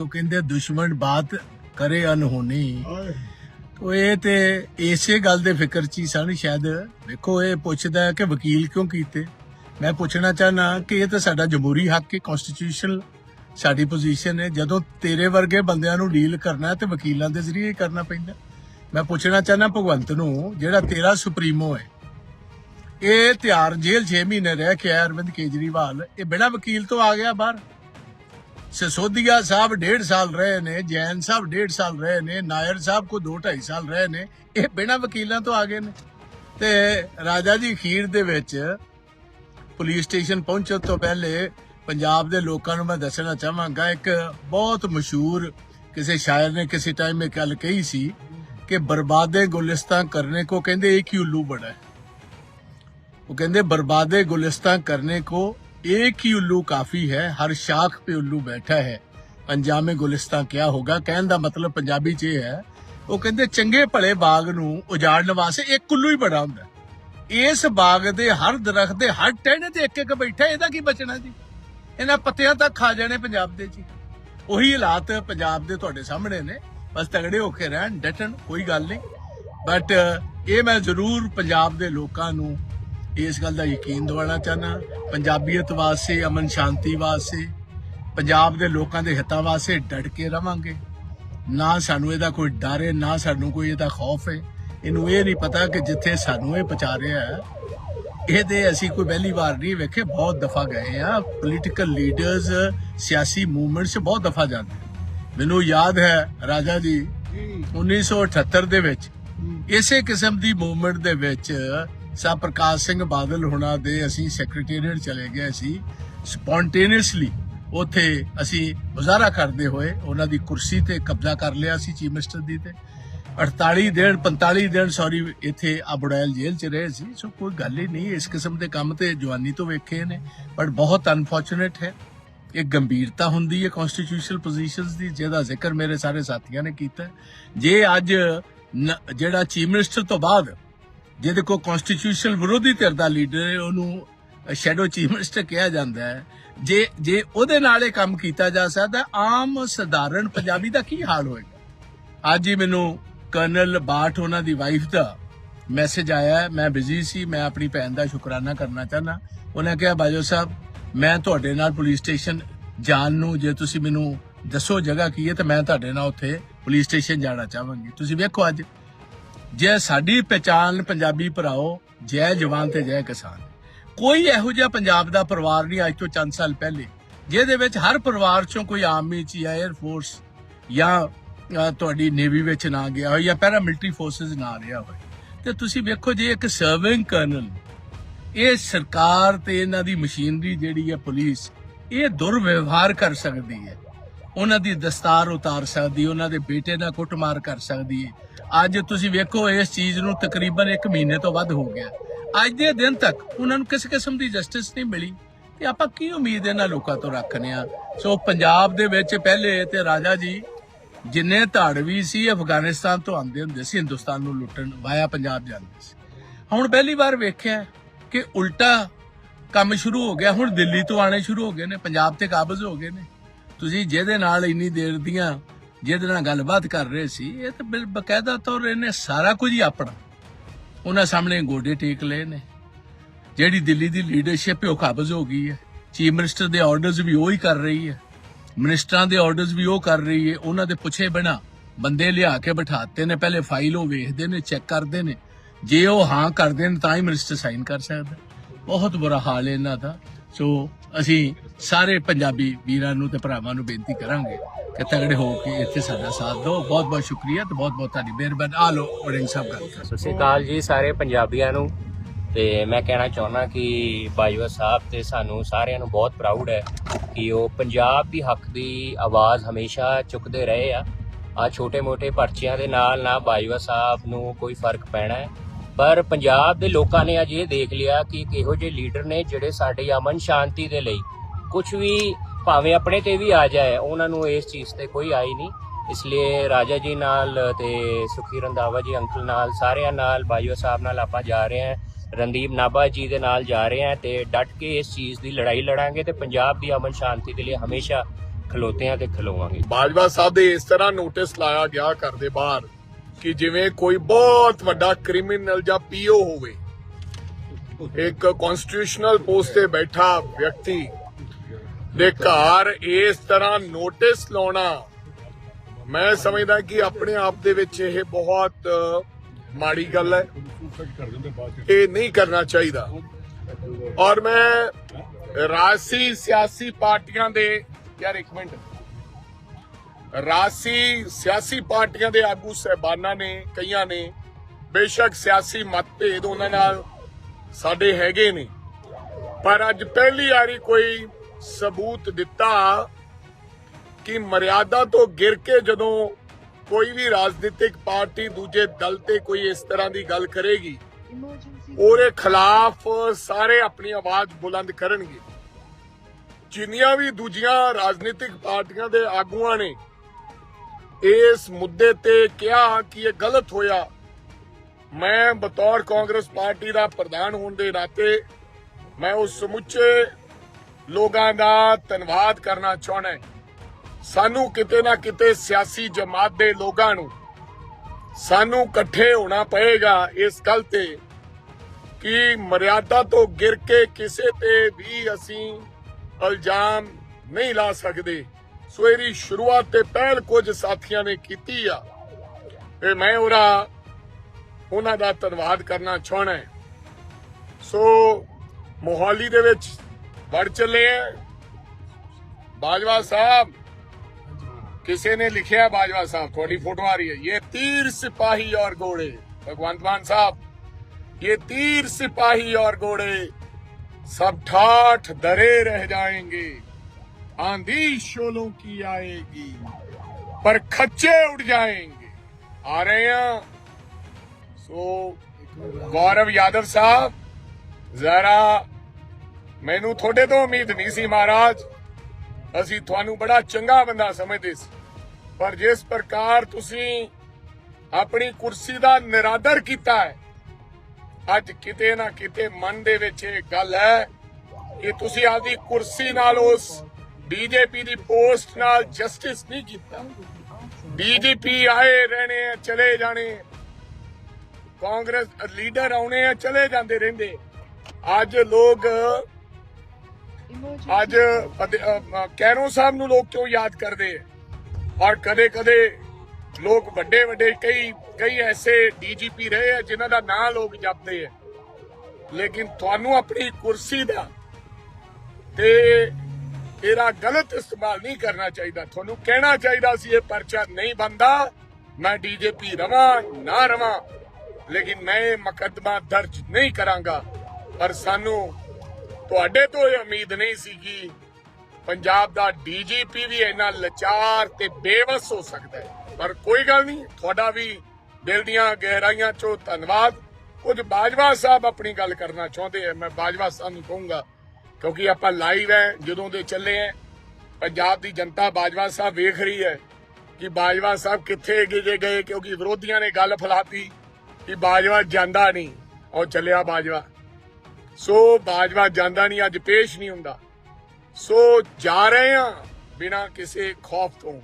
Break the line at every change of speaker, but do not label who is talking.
ਉਹ ਕਹਿੰਦੇ ਦੁਸ਼ਮਣ ਬਾਤ ਕਰੇ ਅਨਹੋਣੀ ਉਹ ਇਹ ਤੇ ਇਸੇ ਗੱਲ ਦੇ ਫਿਕਰ ਚ ਹੀ ਸਨ ਸ਼ਾਇਦ ਵੇਖੋ ਇਹ ਪੁੱਛਦਾ ਕਿ ਵਕੀਲ ਕਿਉਂ ਕੀਤੇ? ਮੈਂ ਪੁੱਛਣਾ ਚਾਹਨਾ ਕਿ ਇਹ ਤਾਂ ਸਾਡਾ ਜਮਹੂਰੀ ਹੱਕ ਹੈ ਕਨਸਟੀਟਿਊਸ਼ਨਲ ਸਾਡੀ ਪੋਜੀਸ਼ਨ ਹੈ। ਜਦੋਂ ਤੇਰੇ ਵਰਗੇ ਬੰਦਿਆਂ ਨੂੰ ਡੀਲ ਕਰਨਾ ਤੇ ਵਕੀਲਾਂ ਦੇ ਜ਼ਰੀਏ ਕਰਨਾ ਪੈਂਦਾ। ਮੈਂ ਪੁੱਛਣਾ ਚਾਹਨਾ ਭਗਵੰਤ ਨੂੰ ਜਿਹੜਾ ਤੇਰਾ ਸੁਪਰੀਮੋ ਹੈ ਇਹ ਤਿਆਰ ਜੇਲ੍ਹ 6 ਮਹੀਨੇ ਰਹਿ ਕੇ ਆਇਆ ਅਰਵਿੰਦ ਕੇਜਰੀਵਾਲ ਇਹ ਬਿਨਾਂ ਵਕੀਲ ਤੋਂ ਆ ਗਿਆ ਬਾਹਰ? ਸਸੋਦੀਆ ਸਾਹਿਬ 1.5 ਸਾਲ ਰਹੇ ਨੇ ਜੈਨ ਸਾਹਿਬ 1.5 ਸਾਲ ਰਹੇ ਨੇ ਨਾਇਰ ਸਾਹਿਬ ਕੋ 2.5 ਸਾਲ ਰਹੇ ਨੇ ਇਹ ਬਿਨਾਂ ਵਕੀਲਾਂ ਤੋਂ ਆ ਗਏ ਨੇ ਤੇ ਰਾਜਾ ਜੀ ਖੀਰ ਦੇ ਵਿੱਚ ਪੁਲਿਸ ਸਟੇਸ਼ਨ ਪਹੁੰਚਣ ਤੋਂ ਪਹਿਲੇ ਪੰਜਾਬ ਦੇ ਲੋਕਾਂ ਨੂੰ ਮੈਂ ਦੱਸਣਾ ਚਾਹਾਂਗਾ ਇੱਕ ਬਹੁਤ ਮਸ਼ਹੂਰ ਕਿਸੇ ਸ਼ਾਇਰ ਨੇ ਕਿਸੇ ਟਾਈਮ ਇਹ ਗੱਲ ਕਹੀ ਸੀ ਕਿ ਬਰਬਾਦੇ ਗੁਲਿਸਤਾਂ ਕਰਨੇ ਕੋ ਕਹਿੰਦੇ ਇੱਕ ਹੀ ਉੱਲੂ ਬੜਾ ਉਹ ਕਹਿੰਦੇ ਬਰਬਾਦੇ ਗੁਲਿਸਤਾਂ ਕਰਨੇ ਕੋ एक ही उल्लू काफी है हर शाख पे उल्लू बैठा है ਅੰਜਾਮੇ ਗੁਲਿਸਤਾਨ ਕਿਆ ਹੋਗਾ ਕਹਿਣ ਦਾ ਮਤਲਬ ਪੰਜਾਬੀ ਚ ਇਹ ਹੈ ਉਹ ਕਹਿੰਦੇ ਚੰਗੇ ਭਲੇ ਬਾਗ ਨੂੰ ਉਜਾੜਨ ਵਾਸਤੇ ਇੱਕ ਕੁੱਲੂ ਹੀ ਬੜਾ ਹੁੰਦਾ ਹੈ। ਇਸ ਬਾਗ ਦੇ ਹਰ ਦਰਖਤ ਦੇ ਹਰ ਟਹਿਣੇ ਤੇ ਇੱਕ ਇੱਕ ਬੈਠਾ ਇਹਦਾ ਕੀ ਬਚਣਾ ਜੀ ਇਹਨਾਂ ਪੱਤਿਆਂ ਤੱਕ ਖਾ ਜਾਣੇ ਪੰਜਾਬ ਦੇ ਜੀ ਉਹੀ ਹਾਲਾਤ ਪੰਜਾਬ ਦੇ ਤੁਹਾਡੇ ਸਾਹਮਣੇ ਨੇ ਬਸ ਤਗੜੇ ਹੋ ਕੇ ਰਹਿਣ ਡਟਣ ਕੋਈ ਗੱਲ ਨਹੀਂ ਬਟ ਇਹ ਮੈਂ ਜ਼ਰੂਰ ਪੰਜਾਬ ਦੇ ਲੋਕਾਂ ਨੂੰ ਇਸ ਗੱਲ ਦਾ ਯਕੀਨ ਦਿਵਾਉਣਾ ਚਾਹਨਾ ਪੰਜਾਬੀਅਤ ਵਾਸਤੇ ਅਮਨ ਸ਼ਾਂਤੀ ਵਾਸਤੇ ਪੰਜਾਬ ਦੇ ਲੋਕਾਂ ਦੇ ਹਿੱਤਾਂ ਵਾਸਤੇ ਡਟ ਕੇ ਰਵਾਂਗੇ। ਨਾ ਸਾਨੂੰ ਇਹਦਾ ਕੋਈ ਡਰ ਹੈ ਨਾ ਸਾਨੂੰ ਕੋਈ ਇਹਦਾ ਖੌਫ ਹੈ। ਇਹਨੂੰ ਇਹ ਨਹੀਂ ਪਤਾ ਕਿ ਜਿੱਥੇ ਸਾਨੂੰ ਇਹ ਪਹੁੰਚਾ ਰਿਹਾ ਹੈ ਇਹਦੇ ਅਸੀਂ ਕੋਈ ਪਹਿਲੀ ਵਾਰ ਨਹੀਂ ਵੇਖੇ। ਬਹੁਤ ਦਫਾ ਗਏ ਆ ਪੋਲੀਟੀਕਲ ਲੀਡਰਸ ਸਿਆਸੀ ਮੂਵਮੈਂਟਸ ਬਹੁਤ ਦਫਾ ਜਾਂਦੇ ਮੈਨੂੰ ਯਾਦ ਹੈ ਰਾਜਾ ਜੀ 1978 ਦੇ ਵਿੱਚ ਇਸੇ ਕਿਸਮ ਦੀ ਮੂਵਮੈਂਟ ਦੇ ਵਿੱਚ ਸਾ ਪ੍ਰਕਾਸ਼ ਸਿੰਘ ਬਾਦਲ ਹੁਣਾਂ ਦੇ ਅਸੀਂ ਸੈਕਟਰੀਏਟ ਚਲੇ ਗਏ ਸੀ। ਸਪੌਂਟੇਨੀਅਸਲੀ ਉੱਥੇ ਅਸੀਂ ਮੁਜ਼ਾਹਰਾ ਕਰਦੇ ਹੋਏ ਉਹਨਾਂ ਦੀ ਕੁਰਸੀ ਤੇ ਕਬਜ਼ਾ ਕਰ ਲਿਆ ਸੀ ਚੀਫ ਮਿਨਿਸਟਰ ਦੀ ਤੇ। 48 ਦਿਨ 45 ਦਿਨ ਸੌਰੀ ਇੱਥੇ ਅਬੜੈਲ ਜੇਲ੍ਹ ਚ ਰਹੇ ਸੀ। ਸੋ ਕੋਈ ਗੱਲ ਹੀ ਨਹੀਂ, ਇਸ ਕਿਸਮ ਦੇ ਕੰਮ ਤੇ ਜਵਾਨੀ ਤੋਂ ਵੇਖੇ ਨੇ ਬਟ ਬਹੁਤ ਅਨਫੋਰਚੂਨੇਟ ਹੈ। ਇਹ ਗੰਭੀਰਤਾ ਹੁੰਦੀ ਹੈ ਕਨਸਟੀਟਿਊਸ਼ਨਲ ਪੋਜੀਸ਼ਨਸ ਦੀ, ਜਿਹਦਾ ਜ਼ਿਕਰ ਮੇਰੇ ਸਾਰੇ ਸਾਥੀਆਂ ਨੇ ਕੀਤਾ। ਜੇ ਅੱਜ ਜਿਹੜਾ ਚੀਫ ਮਿਨਿਸਟਰ ਤੋਂ ਬਾਅਦ ਜਿਹਦੇ ਕੋ ਕਨਸਟੀਟਿਊਸ਼ਨਲ ਵਿਰੋਧੀ ਧਿਰ ਦਾ ਲੀਡਰ ਉਹਨੂੰ ਸ਼ੈਡੋ ਚੀਫ ਮਿਨਿਸਟਰ ਕਿਹਾ ਜਾਂਦਾ ਹੈ। ਜੇ ਜੇ ਉਹਦੇ ਨਾਲ ਇਹ ਕੰਮ ਕੀਤਾ ਜਾ ਸਕਦਾ, ਆਮ ਸਧਾਰਨ ਪੰਜਾਬੀ ਦਾ ਕੀ ਹਾਲ ਹੋਏਗਾ? ਅੱਜ ਹੀ ਮੈਨੂੰ ਕਰਨਲ ਬਾਠ ਉਹਨਾਂ ਦੀ ਵਾਈਫ ਦਾ ਮੈਸੇਜ ਆਇਆ ਮੈਂ ਬਿਜ਼ੀ ਸੀ, ਮੈਂ ਆਪਣੀ ਭੈਣ ਦਾ ਸ਼ੁਕਰਾਨਾ ਕਰਨਾ ਚਾਹਨਾ ਉਹਨੇ ਕਿਹਾ, ਬਾਜੋ ਸਾਹਿਬ, ਮੈਂ ਤੁਹਾਡੇ ਨਾਲ ਪੁਲਿਸ ਸਟੇਸ਼ਨ ਜਾਣ ਨੂੰ, ਜੇ ਤੁਸੀਂ ਮੈਨੂੰ ਦੱਸੋ ਜਗ੍ਹਾ ਕੀ ਹੈ, ਤੇ ਮੈਂ ਤੁਹਾਡੇ ਨਾਲ ਉੱਥੇ ਪੁਲਿਸ ਸਟੇਸ਼ਨ ਜਾਣਾ ਚਾਹਾਂਗੀ। ਤੁਸੀਂ ਵੇਖੋ ਅੱਜ ਜੇ ਸਾਡੀ ਪਛਾਣ ਪੰਜਾਬੀ ਭਰਾਓ, ਜੈ ਜਵਾਨ ਤੇ ਜੈ ਕਿਸਾਨ। ਕੋਈ ਇਹੋ ਜਿਹਾ ਪੰਜਾਬ ਦਾ ਪਰਿਵਾਰ ਨਹੀਂ ਅੱਜ ਤੋਂ ਚੰਦ ਸਾਲ ਪਹਿਲੇ, ਜਿਹਦੇ ਵਿੱਚ ਹਰ ਪਰਿਵਾਰ ਚੋਂ ਕੋਈ ਆਰਮੀ ਚ ਜਾਂ 에ਅਰ ਫੋਰਸ ਜਾਂ ਤੁਹਾਡੀ ਨੇਵੀ ਵਿੱਚ ਨਾ ਗਿਆ ਹੋਵੇ ਜਾਂ ਪੈਰਾ ਮਿਲਟਰੀ ਫੋਰਸਸ ਨਾ ਰਿਹਾ ਹੋਵੇ। ਤੇ ਤੁਸੀਂ ਵੇਖੋ ਜੇ ਇੱਕ ਸਰਵਿੰਗ ਕਰਨਲ ਇਹ ਸਰਕਾਰ ਤੇ ਇਹਨਾਂ ਦੀ ਮਸ਼ੀਨਰੀ ਜਿਹੜੀ ਹੈ ਪੁਲਿਸ, ਇਹ ਦੁਰਵਿਵਹਾਰ ਕਰ ਸਕਦੀ ਹੈ। ਉਹਨਾਂ ਦੀ ਦਸਤਾਰ ਉਤਾਰ ਸਕਦੀ, ਉਹਨਾਂ ਦੇ ਬੇਟੇ ਨਾਲ ਕੁੱਟਮਾਰ ਕਰ ਸਕਦੀ ਹੈ ਅੱਜ ਤੁਸੀਂ ਵੇਖੋ, ਇਸ ਚੀਜ਼ ਨੂੰ ਤਕਰੀਬਨ 1 ਮਹੀਨੇ ਤੋਂ ਵੱਧ ਹੋ ਗਿਆ। ਅੱਜ ਦੇ ਦਿਨ ਤੱਕ ਉਹਨਾਂ ਨੂੰ ਕਿਸੇ ਕਿਸਮ ਦੀ ਜਸਟਿਸ ਨਹੀਂ ਮਿਲੀ। ਤੇ ਆਪਾਂ ਕੀ ਉਮੀਦ ਇਹਨਾਂ ਲੋਕਾਂ ਤੋਂ ਰੱਖਨੇ ਆ ਸੋ ਪੰਜਾਬ ਦੇ ਵਿੱਚ ਪਹਿਲੇ ਤੇ ਰਾਜਾ ਜੀ, ਜਿੰਨੇ ਧਾੜਵੀ ਸੀ, ਅਫਗਾਨਿਸਤਾਨ ਤੋਂ ਆਉਂਦੇ ਹੁੰਦੇ ਸੀ, ਹਿੰਦੁਸਤਾਨ ਨੂੰ ਲੁੱਟਣ ਵਾਇਆ ਪੰਜਾਬ ਜਾਂਦੇ ਸੀ। ਹੁਣ ਪਹਿਲੀ ਵਾਰ ਵੇਖਿਆ ਕਿ ਉਲਟਾ ਕੰਮ ਸ਼ੁਰੂ ਹੋ ਗਿਆ, ਹੁਣ ਦਿੱਲੀ ਤੋਂ ਆਣੇ ਸ਼ੁਰੂ ਹੋ ਗਏ ਨੇ, ਪੰਜਾਬ ਤੇ ਕਾਬਜ਼ ਹੋ ਗਏ ਨੇ। ਤੁਸੀਂ ਜਿਹਦੇ ਨਾਲ ਇੰਨੀ ਦੇਰ ਦੀਆਂ ਜਿਹਦੇ ਨਾਲ ਗੱਲਬਾਤ ਕਰ ਰਹੇ ਸੀ, ਇਹ ਤਾਂ ਬਿਲ ਬਕਾਇਦਾ ਤੌਰ ਇਹਨੇ ਸਾਰਾ ਕੁਝ ਹੀ ਆਪਣਾ। ਉਹਨਾਂ ਸਾਹਮਣੇ ਗੋਡੇ ਟੇਕ ਲਏ ਨੇ। ਜਿਹੜੀ ਦਿੱਲੀ ਦੀ ਲੀਡਰਸ਼ਿਪ ਉਹ ਕਾਬਜ਼ ਹੋ ਗਈ ਹੈ। ਚੀਫ ਮਿਨਿਸਟਰ ਦੇ ਆਰਡਰਸ ਵੀ ਉਹ ਹੀ ਕਰ ਰਹੀ ਹੈ। ਮਿਨਿਸਟਰਾਂ ਦੇ ਆਰਡਰਸ ਵੀ ਉਹ ਕਰ ਰਹੀ ਹੈ। ਉਹਨਾਂ ਦੇ ਪੁੱਛੇ ਬਿਨਾ ਬੰਦੇ ਲਿਆ ਕੇ ਬਿਠਾਤੇ ਨੇ, ਪਹਿਲੇ ਫਾਈਲ ਉਹ ਵੇਖਦੇ ਨੇ ਚੈੱਕ ਕਰਦੇ ਨੇ। ਜੇ ਉਹ ਹਾਂ ਕਰਦੇ ਨੇ, ਤਾਂ ਹੀ ਮਿਨਿਸਟਰ ਸਾਈਨ ਕਰ ਸਕਦਾ। ਬਹੁਤ ਬੁਰਾ ਹਾਲ ਹੈ ਇਹਨਾਂ ਦਾ। ਸੋ ਅਸੀਂ ਸਾਰੇ ਪੰਜਾਬੀ ਵੀਰਾਂ ਨੂੰ ਤੇ ਭਰਾਵਾਂ ਨੂੰ ਬੇਨਤੀ ਕਰਾਂਗੇ ਕਿ ਤਗੜੇ ਹੋ ਕੇ ਇੱਥੇ ਸਾਡਾ ਸਾਥ ਦਿਓ। ਬਹੁਤ ਬਹੁਤ ਸ਼ੁਕਰੀਆ ਤੇ ਬਹੁਤ ਬਹੁਤ ਤੁਹਾਡੀ ਮਿਹਰਬਾਨੀ। ਆ ਲੋ ਵੜਿੰਗ ਸਾਹਿਬ ਗੱਲ ਕਰੋ।
ਸਤਿ ਸ਼੍ਰੀ ਅਕਾਲ ਜੀ ਸਾਰੇ ਪੰਜਾਬੀਆਂ ਨੂੰ ਤੇ ਮੈਂ ਕਹਿਣਾ ਚਾਹੁੰਦਾ ਕਿ ਬਾਜਵਾ ਸਾਹਿਬ ਤੇ ਸਾਨੂੰ ਸਾਰਿਆਂ ਨੂੰ ਬਹੁਤ ਪ੍ਰਾਊਡ ਹੈ ਕਿ ਉਹ ਪੰਜਾਬ ਦੀ ਹੱਕ ਦੀ ਆਵਾਜ਼ ਹਮੇਸ਼ਾ ਚੁੱਕਦੇ ਰਹੇ ਆ। ਆ ਛੋਟੇ-ਮੋਟੇ ਪਰਚਿਆਂ ਦੇ ਨਾਲ ਨਾ ਬਾਜਵਾ ਸਾਹਿਬ ਨੂੰ ਕੋਈ ਫ਼ਰਕ ਪੈਣਾ ਹੈ। ਪਰ ਪੰਜਾਬ ਦੇ ਲੋਕਾਂ ਨੇ ਅੱਜ ਇਹ ਦੇਖ ਲਿਆ ਕਿ ਕਿਹੋ ਜਿਹੇ ਲੀਡਰ ਨੇ ਜਿਹੜੇ ਸਾਡੀ ਅਮਨ ਸ਼ਾਂਤੀ ਦੇ ਲਈ ਕੁਝ ਵੀ ਭਾਵੇਂ ਆਪਣੇ ਤੇ ਵੀ ਆ ਜਾਏ, ਉਹਨਾਂ ਨੂੰ ਇਸ ਚੀਜ਼ ਤੇ ਕੋਈ ਆਈ ਨਹੀਂ। ਇਸ ਲਈ ਰਾਜਾ ਜੀ ਨਾਲ ਤੇ ਸੁਖੀ ਰੰਦਾਵਾ ਜੀ ਅੰਕਲ ਨਾਲ, ਸਾਰਿਆਂ ਨਾਲ ਬਾਈਓ ਸਾਹਿਬ ਨਾਲ ਆਪਾਂ ਜਾ ਰਹੇ ਹਾਂ। ਰਣਦੀਪ ਨਾਭਾ ਜੀ ਦੇ ਨਾਲ ਜਾ ਰਹੇ ਹਾਂ ਤੇ ਡਟ ਕੇ ਇਸ ਚੀਜ਼ ਦੀ ਲੜਾਈ ਲੜਾਂਗੇ ਤੇ ਪੰਜਾਬ ਦੀ ਅਮਨ ਸ਼ਾਂਤੀ ਦੇ ਲਈ ਹਮੇਸ਼ਾ ਖਲੋਤੇ ਆ ਤੇ ਖਲੋਵਾਂਗੇ।
ਬਾਜਵਾ ਸਾਹਿਬ ਦੇ ਇਸ ਤਰ੍ਹਾਂ ਨੋਟਿਸ ਲਾਇਆ ਗਿਆ ਘਰ ਦੇ ਬਾਹਰ ਕਿ ਜਿਵੇਂ ਕੋਈ ਬਹੁਤ ਵੱਡਾ ਕ੍ਰਿਮੀਨਲ ਜਾਂ ਪੀਓ ਹੋਵੇ। ਇੱਕ ਕਨਸਟੀਟਿਊਸ਼ਨਲ ਪੋਸਟ ਤੇ ਬੈਠਾ ਵਿਅਕਤੀ ਦੇ ਘਰ ਇਸ ਤਰ੍ਹਾਂ ਨੋਟਿਸ ਲਾਉਣਾ। ਮੈਂ ਸਮਝਦਾ ਕਿ ਆਪਣੇ ਆਪ ਦੇ ਵਿੱਚ ਇਹ ਬਹੁਤ ਮਾੜੀ ਗੱਲ ਹੈ। ਇਹ ਨਹੀਂ ਕਰਨਾ ਚਾਹੀਦਾ। ਔਰ ਮੈਂ ਰਾਸੀ ਸਿਆਸੀ ਪਾਰਟੀਆਂ ਦੇ, ਯਾਰ ਇੱਕ ਮਿੰਟ। ਰਾਸੀ ਸਿਆਸੀ ਪਾਰਟੀਆਂ ਦੇ ਆਗੂ ਸਹਿਬਾਨਾਂ ਨੇ, ਕਈਆਂ ਨੇ, ਬੇਸ਼ੱਕ ਸਿਆਸੀ ਮਤਭੇਦ ਉਹਨਾਂ ਨਾਲ ਸਾਡੇ ਹੈਗੇ ਨੇ। ਪਰ ਅੱਜ ਪਹਿਲੀ ਵਾਰੀ ਕੋਈ ਸਬੂਤ ਦਿੱਤਾ ਕਿ ਮਰਿਆਦਾ ਤੋਂ ਗਿਰ ਕੇ ਜਦੋਂ ਕੋਈ ਵੀ ਰਾਜਨੀਤਿਕ ਪਾਰਟੀ ਦੂਜੇ ਦਲ ਤੇ ਕੋਈ ਇਸ ਤਰ੍ਹਾਂ ਦੀ ਗੱਲ ਕਰੇਗੀ ਉਹਦੇ ਖਿਲਾਫ ਸਾਰੇ ਆਪਣੀ ਆਵਾਜ਼ ਬੁਲੰਦ ਕਰਨਗੇ। ਜਿੰਨੀਆਂ ਵੀ ਦੂਜੀਆਂ ਰਾਜਨੀਤਿਕ ਪਾਰਟੀਆਂ ਦੇ ਆਗੂਆਂ ਨੇ ਇਸ ਮੁੱਦੇ ਤੇ ਕਿਹਾ ਕਿ ਇਹ ਗਲਤ ਹੋਇਆ। ਮੈਂ ਬਤੌਰ ਕਾਂਗਰਸ ਪਾਰਟੀ ਦਾ ਪ੍ਰਧਾਨ ਹੋਣ ਦੇ ਨਾਤੇ ਮੈਂ ਉਸ ਸਮੁੱਚੇ ਲੋਕਾਂ ਦਾ ਧੰਨਵਾਦ ਕਰਨਾ ਚਾਹਣਾ ਸਾਨੂੰ ਕਿਤੇ ਨਾ ਕਿਤੇ ਸਿਆਸੀ ਜਮਾਤ ਦੇ ਲੋਕਾਂ ਨੂੰ ਸਾਨੂੰ ਇਕੱਠੇ ਹੋਣਾ ਪਏਗਾ ਇਸ ਗੱਲ ਤੇ ਕਿ ਮਰਿਆਦਾ ਤੋਂ ਗਿਰ ਕੇ ਕਿਸੇ ਤੇ ਵੀ ਅਸੀਂ ਇਲਜ਼ਾਮ ਨਹੀਂ ਲਾ ਸਕਦੇ। ਸੋ ਇਹਦੀ ਸ਼ੁਰੂਆਤ ਤੇ ਪਹਿਲ ਕੁਝ ਸਾਥੀਆਂ ਨੇ ਕੀਤੀ ਆ। ਤੇ ਮੈਂ ਉਹਦਾ, ਉਹਨਾਂ ਦਾ ਧੰਨਵਾਦ ਕਰਨਾ ਚਾਹਣਾ ਸੋ ਮੋਹਾਲੀ ਦੇ ਵਿੱਚ बढ़ चले बाजवा साहब, किसी ने लिखे बाजवा साहब? थोड़ी फ़ोटो आ रही है। ये तीर सिपाही और घोड़े। भगवंत मान साहब, ये तीर सिपाही और घोड़े सब ठाठ दरे रह जाएँगे। आंधी शोलों की आएगी, पर खच्चे उड़ जाएँगे। आ रहे हैं। सो, गौरव यादव साहब, जरा ਮੈਨੂੰ ਤੁਹਾਡੇ ਤੋਂ ਉਮੀਦ ਨਹੀਂ ਸੀ ਮਹਾਰਾਜ। ਅਸੀਂ ਤੁਹਾਨੂੰ ਬੜਾ ਚੰਗਾ ਬੰਦਾ ਸਮਝਦੇ ਸੀ। ਪਰ ਜਿਸ ਪ੍ਰਕਾਰ ਤੁਸੀਂ ਆਪਣੀ ਕੁਰਸੀ ਦਾ ਨਿਰਾਦਰ ਕੀਤਾ ਹੈ, ਅੱਜ ਕਿਤੇ ਨਾ ਕਿਤੇ ਮਨ ਦੇ ਵਿੱਚ ਇਹ ਗੱਲ ਹੈ ਕਿ ਤੁਸੀਂ ਆਪਦੀ ਕੁਰਸੀ ਨਾਲ ਉਸ ਬੀਜੇਪੀ ਦੀ ਪੋਸਟ ਨਾਲ ਜਸਟਿਸ ਨਹੀਂ ਕੀਤਾ। ਬੀਜੇਪੀ ਆਏ ਰਹਿਣੇ ਆ, ਚਲੇ ਜਾਣੇ ਕਾਂਗਰਸ ਲੀਡਰ ਆਉਣੇ ਆ, ਚਲੇ ਜਾਂਦੇ ਰਹਿੰਦੇ। ਅੱਜ ਲੋਕ ਅੱਜ ਅਧ- ਕੈਰੋ ਸਾਹਿਬ ਨੂੰ ਲੋਕ ਕਿਉਂ ਯਾਦ ਕਰਦੇ ਆ? ਔਰ ਕਦੇ ਕਦੇ ਲੋਕ ਵੱਡੇ ਵੱਡੇ, ਕਈ ਕਈ ਐਸੇ ਡੀਜੀਪੀ ਰਹੇ ਆ ਜਿਨ੍ਹਾਂ ਦਾ ਨਾਂ ਲੋਕ ਜਪਦੇ ਆ। ਲੇਕਿਨ ਤੁਹਾਨੂੰ ਆਪਣੀ ਕੁਰਸੀ ਦਾ ਤੇ ਇਹਦਾ ਗਲਤ ਇਸਤੇਮਾਲ ਨਹੀਂ ਕਰਨਾ ਚਾਹੀਦਾ। ਤੁਹਾਨੂੰ ਕਹਿਣਾ ਚਾਹੀਦਾ ਸੀ ਇਹ ਪਰਚਾ ਨਹੀਂ ਬੰਦਾ ਮੈਂ ਡੀਜੀਪੀ ਰਵਾਂ, ਨਾ ਰਵਾਂ, ਲੇਕਿਨ ਮੈਂ ਇਹ ਮੁਕੱਦਮਾ ਦਰਜ ਨਹੀਂ ਕਰਾਂਗਾ। ਪਰ ਸਾਨੂੰ ਤੁਹਾਡੇ ਤੋਂ ਇਹ ਉਮੀਦ ਨਹੀਂ ਸੀ ਕਿ ਪੰਜਾਬ ਦਾ ਡੀਜੀਪੀ ਵੀ ਇੰਨਾ ਲਾਚਾਰ ਤੇ ਬੇਵਸ ਹੋ ਸਕਦਾ ਹੈ। ਪਰ ਕੋਈ ਗੱਲ ਨਹੀਂ, ਤੁਹਾਡਾ ਵੀ ਦਿਲ ਦੀਆਂ ਗਹਿਰਾਈਆਂ ਚੋਂ ਧੰਨਵਾਦ। ਕੁਝ ਬਾਜਵਾ ਸਾਹਿਬ ਆਪਣੀ ਗੱਲ ਕਰਨਾ ਚਾਹੁੰਦੇ ਆ, ਮੈਂ ਬਾਜਵਾ ਸਾਹਿਬ ਨੂੰ ਕਹੂੰਗਾ, ਕਿਉਂਕਿ ਆਪਾਂ ਲਾਈਵ ਹੈ, ਜਦੋਂ ਦੇ ਚੱਲੇ ਆ ਪੰਜਾਬ ਦੀ ਜਨਤਾ ਬਾਜਵਾ ਸਾਹਿਬ ਵੇਖ ਰਹੀ ਹੈ ਕਿ ਬਾਜਵਾ ਸਾਹਿਬ ਕਿੱਥੇ ਗਏ ਗਏ, ਕਿਉਂਕਿ ਵਿਰੋਧੀਆਂ ਨੇ ਗੱਲ ਫੈਲਾਤੀ ਕਿ ਬਾਜਵਾ ਜਾਂਦਾ ਨਹੀਂ, ਉਹ ਚੱਲਿਆ ਬਾਜਵਾ। ਸੋ ਬਾਜਵਾ ਜਾਂਦਾ ਨਹੀਂ, ਅੱਜ ਪੇਸ਼ ਨਹੀਂ ਹੁੰਦਾ। ਸੋ ਜਾ ਰਹੇ ਆ ਬਿਨਾ ਕਿਸੇ ਖੌਫ ਤੋਂ।